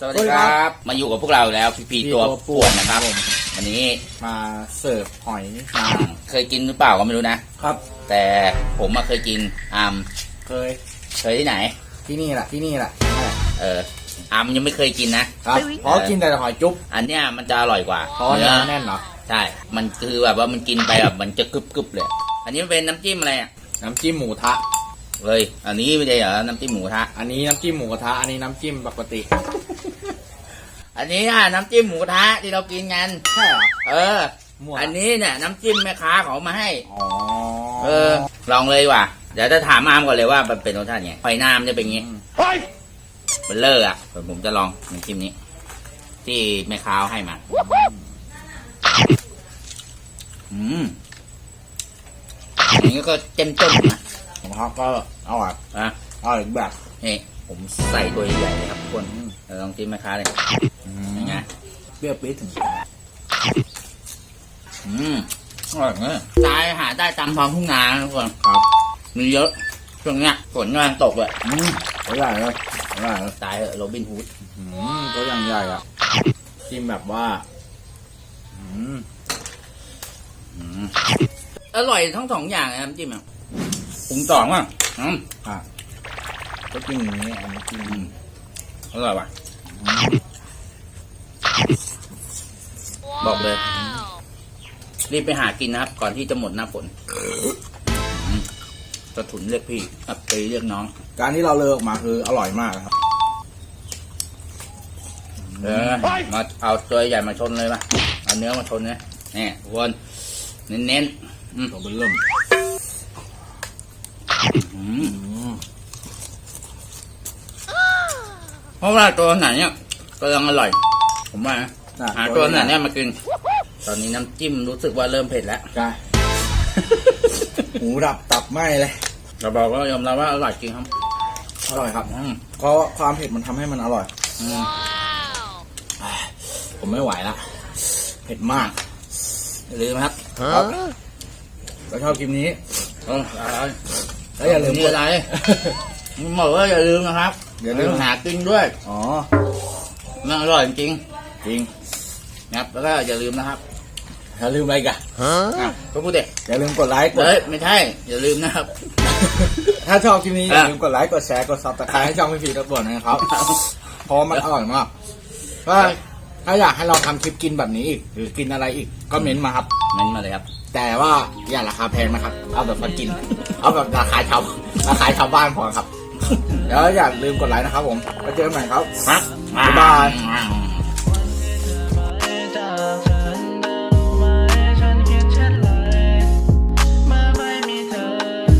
สวัสดีครับ มาอยู่กับพวกเราแล้วพีพีพี่ตัวตัวป่ป่ววนนนะครับครับผมวันนี้มาเสิร์ฟหอยอ่าเคยกินหรือเปล่าก็ไม่รู้นะครับ แต่ผมมาเคยกินอามเคย เคยที่ไหน ที่นี่แหละที่นี่แหละเอออามยังไม่เคยกินนะครับเพราะกินแต่หอยจุ๊บอันเนี้ยมันจะอร่อยกว่าเพราะว่าเนื้อแน่นเหรอใช่มันคือแบบว่ามันกินไปแบบมันจะกรึบกรึบๆเลย อันนี้มันเป็นน้ำจิ้มอะไรอะน้ำจิ้มหมูทะ เฮ้ย อันนี้ไม่ใช่เหรอ น้ำจิ้มหมูกระทะ อันนี้น้ำจิ้มหมูกระทะ อันนี้น้ำจิ้มปกติ อันนี้อะน้ำจิ้มหมูกระทะที่เรากินกัน ใช่เหรอ เออ มั่ว อันนี้เนี่ยน้ำจิ้มแม่ค้าเขาเอามาให้ อ๋อเออ ลองเลยว่ะ เดี๋ยวจะถามอามก่อนเลยว่ามันเป็นรสชาติไงหอยนามจะเป็นอย่างงี้มันเลอะอะเดี๋ยวผมจะลองน้ำจิ้มนี้ ที่แม่ค้าเอาให้มา อืมอันนี้ก็เจ้มจ้นนะ ผมครับก็อร่อยอะอร่อยอีกแบบนี่ผมใส่ตัวใหญ่ๆเลยครับทุกคนเดี๋ยวลองจิ้มแม่ค้าเลยยังไงเปรี้ยวปี๊ดถึงอืมอร่อยเนอะตายหาได้ตามท้องทุ่งนานะทุกคนครับมีเยอะช่วงเนี้ยฝนกำลังตกเลยอืมตัวใหญ่เลยตัวใหญ่เลยตายเหอะโรบินฮูดอืมตัวอย่างใหญ่อะจิ้มแบบว่าอืมอืมอร่อยทั้งสองอย่างเลยครับจิ้มอะ ปรุงต่อมั้งอืมอะก็จิ้มอย่างนี้อันนี้จิ้มอืมอร่อยว่ะ บอกเลย รีบไปหากินนะครับ ก่อนที่จะหมดหน้าฝนอืมกระถุนเรียกพี่อับปีเรียกน้อง การที่เราเลิกออกมาคืออร่อยมากนะครับ เออ มาเอาตัวใหญ่มาชนเลยป่ะ เอาเนื้อมาชนเนี่ยนี่ทุกคนเน้นๆอืมตัวเป็นเริ่มอืม เพราะว่าตัวไหนเนี่ยกำลังอร่อย ผมว่านะหาตัวไหนเนี่ยมากิน ตอนนี้น้ำจิ้มรู้สึกว่าเริ่มเผ็ดแล้วใช่หูดับตับไหมเลย เราบอกว่ายอมรับว่าอร่อยจริงครับอร่อยครับ อืมเพราะความเผ็ดมันทำให้มันอร่อย อืมผมไม่ไหวละเผ็ดมากอย่าลืมนะครับ ครับ ก็ชอบคลิปนี้ เอออะไร แล้วอย่าลืมมีอะไรมึงบอกว่าอย่าลืมนะครับอย่าลืมหากินด้วยอ๋อมันอร่อยจริงจริงๆนะครับแล้วก็อย่าลืมนะครับอย่าลืมอะไรอีกันอะก็พูดเด็กอย่าลืมกดไลค์กดเฮ้ยไม่ใช่อย่าลืมนะครับ ถ้าชอบคลิปนี้อย่าอะลืมกดไลค์กดแชร์กดซับสไครต์ให้ช่องพี่พีกระบวนนะครับเพราะมันอร่อยมากก็ ถ้าอยากให้เราทำคลิปกินแบบนี้อีก หรือกินอะไรอีกก็เม้นต์มาครับ เม้นมาเลยครับ แต่ว่าอย่าราคาแพงนะครับ เอาแบบมากิน เอาแบบราคาชาวราคาชาวบ้านพอครับ แล้วอย่าลืมกดไลค์นะครับผมไว้เจอกันใหม่ครับครับบ๊ายบายย